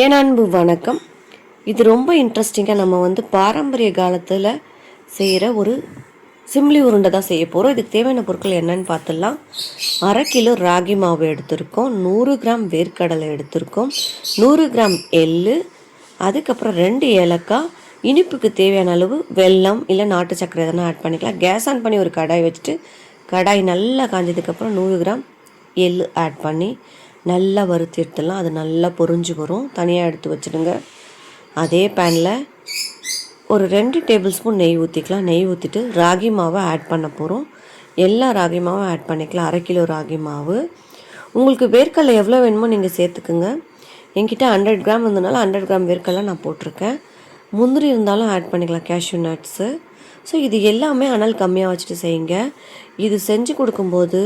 என் அன்பு வணக்கம்? இது ரொம்ப இன்ட்ரெஸ்டிங்காக நம்ம வந்து பாரம்பரிய காலத்தில் செய்கிற ஒரு சிம்லி உருண்டை தான் செய்ய போகிறோம் இதுக்கு தேவையான பொருட்கள் என்னன்னு பார்த்துடலாம். அரை கிலோ ராகி மாவு எடுத்திருக்கோம். நூறு கிராம் வேர்க்கடலை எடுத்திருக்கோம். நூறு கிராம் எள்ளு அதுக்கப்புறம் ரெண்டு ஏலக்காய் இனிப்புக்கு தேவையான அளவு வெல்லம் இல்லை நாட்டு சர்க்கரை எதனா ஆட் பண்ணிக்கலாம். கேஸ் ஆன் பண்ணி ஒரு கடாய் வச்சுட்டு கடாய் நல்லா காஞ்சதுக்கப்புறம் நூறு கிராம் எள்ளு ஆட் பண்ணி நல்லா வறுத்து எடுத்துடலாம் அது நல்லா பொரிஞ்சு வரும். தனியாக எடுத்து வச்சுடுங்க. அதே பேனில் ஒரு ரெண்டு டேபிள் ஸ்பூன் நெய் ஊற்றிக்கலாம் நெய் ஊற்றிட்டு ராகி மாவை ஆட் பண்ண போகிறோம் எல்லா ராகி மாவும் ஆட் பண்ணிக்கலாம். அரை கிலோ ராகி மாவு. உங்களுக்கு வேர்க்கடலை எவ்வளோ வேணுமோ நீங்கள் சேர்த்துக்குங்க. என்கிட்ட ஹண்ட்ரட் கிராம் இருந்தனால ஹண்ட்ரட் கிராம் வேர்க்கடலை நான் போட்டிருக்கேன். முந்திரி இருந்தாலும் ஆட் பண்ணிக்கலாம். கேஷ்யூ நட்ஸு ஸோ இது எல்லாமே அனல் கம்மியாக வச்சுட்டு செய்யுங்க. இது செஞ்சு கொடுக்கும்போது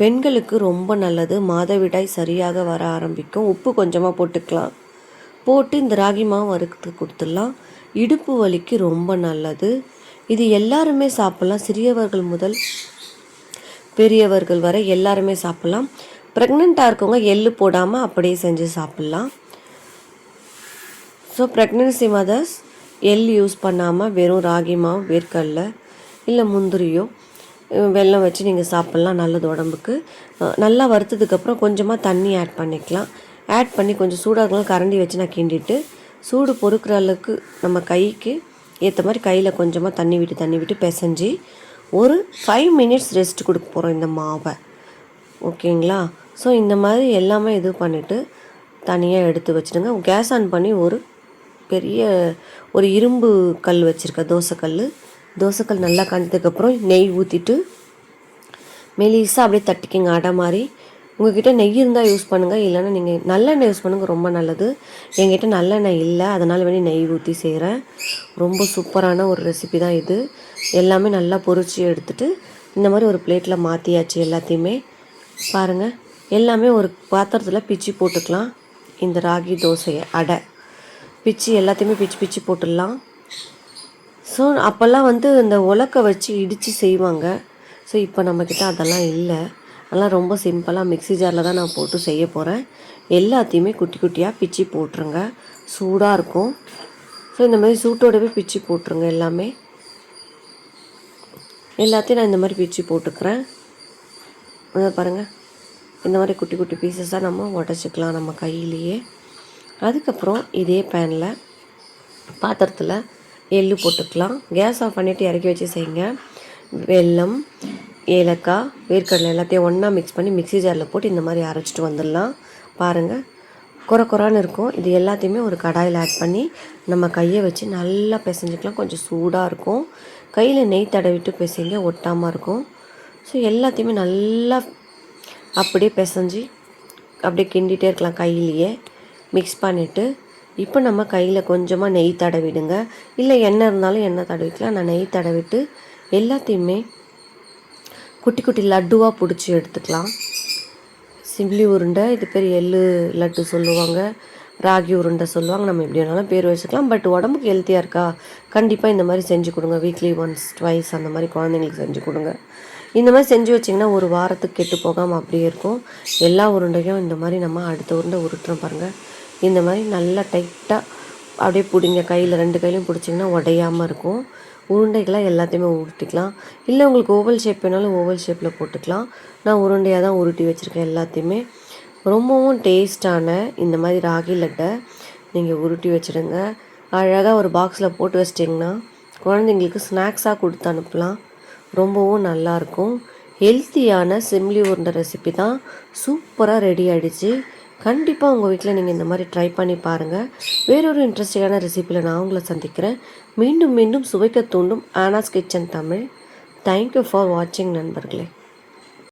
பெண்களுக்கு ரொம்ப நல்லது. மாதவிடாய் சரியாக வர ஆரம்பிக்கும். உப்பு கொஞ்சமாக போட்டுக்கலாம். போட்டு இந்த ராகி மாவு வறுத்து கொடுத்துடலாம். இடுப்பு வலிக்கு ரொம்ப நல்லது. இது எல்லாருமே சாப்பிட்லாம். சிறியவர்கள் முதல் பெரியவர்கள் வரை எல்லாருமே சாப்பிட்லாம். ப்ரெக்னெண்ட்டாக இருக்கவங்க எள்ளு போடாமல் அப்படியே செஞ்சு சாப்பிட்லாம். ஸோ ப்ரெக்னென்சி மதர்ஸ் எள் யூஸ் பண்ணாமல் வெறும் ராகி மாவு வேர்க்கடல இல்லை முந்திரியோ வெல்லம் வச்சு நீங்கள் சாப்பிட்லாம் நல்லது உடம்புக்கு. நல்லா வறுத்ததுக்கப்புறம் கொஞ்சமாக தண்ணி ஆட் பண்ணிக்கலாம். ஆட் பண்ணி கொஞ்சம் சூடாக இருக்கலாம் கரண்டி வச்சு நான் கிண்டிட்டு சூடு பொறுக்கிற அளவுக்கு நம்ம கைக்கு ஏற்ற மாதிரி கையில் கொஞ்சமாக தண்ணி விட்டு தண்ணி விட்டு பிசைஞ்சு ஒரு ஃபைவ் மினிட்ஸ் ரெஸ்ட் கொடுக்க போகிறோம் இந்த மாவை. ஓகேங்களா? ஸோ இந்த மாதிரி எல்லாமே இது பண்ணிவிட்டு தனியாக எடுத்து வச்சுடுங்க. கேஸ் ஆன் பண்ணி ஒரு பெரிய ஒரு இரும்பு கல் வச்சுருக்கேன் தோசைக்கல் தோசைக்கல் நல்லா கண்டதுக்கப்புறம் நெய் ஊற்றிட்டு மெலிசாக அப்படியே தட்டிக்கிங்க அடை மாதிரி. உங்ககிட்ட நெய் இருந்தால் யூஸ் பண்ணுங்கள் இல்லைன்னா நீங்கள் நல்லெண்ணெய் யூஸ் பண்ணுங்கள் ரொம்ப நல்லது. எங்கிட்ட நல்லெண்ணெய் இல்லை அதனால் வேணி நெய் ஊற்றி செய்கிறேன் ரொம்ப சூப்பரான ஒரு ரெசிபி தான் இது. எல்லாமே நல்லா பொரிச்சு எடுத்துகிட்டு இந்த மாதிரி ஒரு பிளேட்டில் மாற்றியாச்சு எல்லாத்தையுமே. பாருங்கள் எல்லாமே ஒரு பாத்திரத்தில் பிச்சு போட்டுக்கலாம். இந்த ராகி தோசையை அடை. பிச்சு எல்லாத்தையுமே பிச்சு பிச்சு போட்டுடலாம். ஸோ அப்போல்லாம் வந்து இந்த உலக்க வச்சு இடித்து செய்வாங்க. ஸோ இப்போ நம்மக்கிட்ட அதெல்லாம் இல்லை. அதெல்லாம் ரொம்ப சிம்பிளாக மிக்ஸி ஜாரில் தான் நான் போட்டு செய்ய போகிறேன் எல்லாத்தையுமே குட்டி குட்டியாக பிச்சு போட்டுருங்க. சூடாக இருக்கும். ஸோ இந்த மாதிரி சூட்டோடவே பிச்சு போட்டுருங்க எல்லாமே. எல்லாத்தையும் நான் இந்த மாதிரி பிச்சு போட்டுக்கிறேன். அதை பாருங்கள் இந்த மாதிரி குட்டி குட்டி பீசஸாக நம்ம உடச்சிக்கலாம் நம்ம கையிலேயே. அதுக்கப்புறம் இதே பேனில் பாத்திரத்தில் எள்ளு போட்டுக்கலாம். கேஸ் ஆஃப் பண்ணிவிட்டு இறக்கி வச்சு செய்யுங்க. வெல்லம் ஏலக்காய் வேர்க்கடலை எல்லாத்தையும் ஒன்றா மிக்ஸ் பண்ணி மிக்ஸி ஜாரில் போட்டு இந்த மாதிரி அரைச்சிட்டு வந்துடலாம். பாருங்கள் குறை குறான்னு இருக்கும். இது எல்லாத்தையுமே ஒரு கடாயில் ஆட் பண்ணி நம்ம கையை வச்சு நல்லா பிசைஞ்சிக்கலாம். கொஞ்சம் சூடாக இருக்கும். கையில் நெய் தடவிட்டு பிசைங்க ஒட்டாமல் இருக்கும். ஸோ எல்லாத்தையுமே நல்லா அப்படியே பிசைஞ்சு அப்படியே கிண்டிகிட்டே இருக்கலாம் கையிலேயே. மிக்ஸ் பண்ணிவிட்டு இப்போ நம்ம கையில் கொஞ்சமாக நெய் தடவிடுங்க. இல்லை எண்ணெய் இருந்தாலும் எண்ணெய் தடவிக்கலாம். நான் நெய் தடவிட்டு எல்லாத்தையுமே குட்டி குட்டி லட்டுவாக பிடிச்சி எடுத்துக்கலாம். சிம்லி உருண்டை இது பேர் எள்ளு லட்டு சொல்லுவாங்க. ராகி உருண்டை சொல்லுவாங்க. நம்ம எப்படி வேணாலும் பேர் வச்சுக்கலாம். பட் உடம்புக்கு ஹெல்த்தியாக இருக்கா? கண்டிப்பாக இந்த மாதிரி செஞ்சு கொடுங்க. வீக்லி ஒன்ஸ் ட்வைஸ் அந்த மாதிரி குழந்தைங்களுக்கு செஞ்சு கொடுங்க. இந்த மாதிரி செஞ்சு வச்சிங்கன்னா ஒரு வாரத்துக்கு கெட்டு போகாமல் அப்படியே இருக்கும். எல்லா உருண்டையும் இந்த மாதிரி நம்ம அடுத்த உருண்டை உருட்டுறோம் பாருங்கள் இந்த மாதிரி நல்லா டைட்டாக அப்படியே பிடிங்க. கையில் ரெண்டு கையிலையும் பிடிச்சிங்கன்னா உடையாமல் இருக்கும். உருண்டைகளை எல்லாத்தையுமே உருட்டிக்கலாம். இல்லை உங்களுக்கு ஓவல் ஷேப் வேணாலும் ஓவல் ஷேப்பில் போட்டுக்கலாம். நான் உருண்டையாக தான் உருட்டி வச்சுருக்கேன் எல்லாத்தையுமே. ரொம்பவும் டேஸ்டான இந்த மாதிரி ராகி லட்டை நீங்கள் உருட்டி வச்சுடுங்க அழகாக ஒரு பாக்ஸில் போட்டு வச்சிட்டிங்கன்னா குழந்தைங்களுக்கு ஸ்நாக்ஸாக கொடுத்து அனுப்பலாம். ரொம்பவும் நல்லாயிருக்கும் ஹெல்த்தியான சிம்லி உருண்டை ரெசிபி தான் சூப்பராக ரெடி ஆகிடுச்சு கண்டிப்பாக உங்கள் வீட்டில் நீங்கள் இந்த மாதிரி ட்ரை பண்ணி பாருங்கள் வேறொரு இன்ட்ரெஸ்டிங்கான ரெசிப்பியில் நான் உங்களை சந்திக்கிறேன். மீண்டும் மீண்டும் சுவைக்க தூண்டும் Anna's kitchen Tamil. Thank you for வாட்சிங் நண்பர்களே.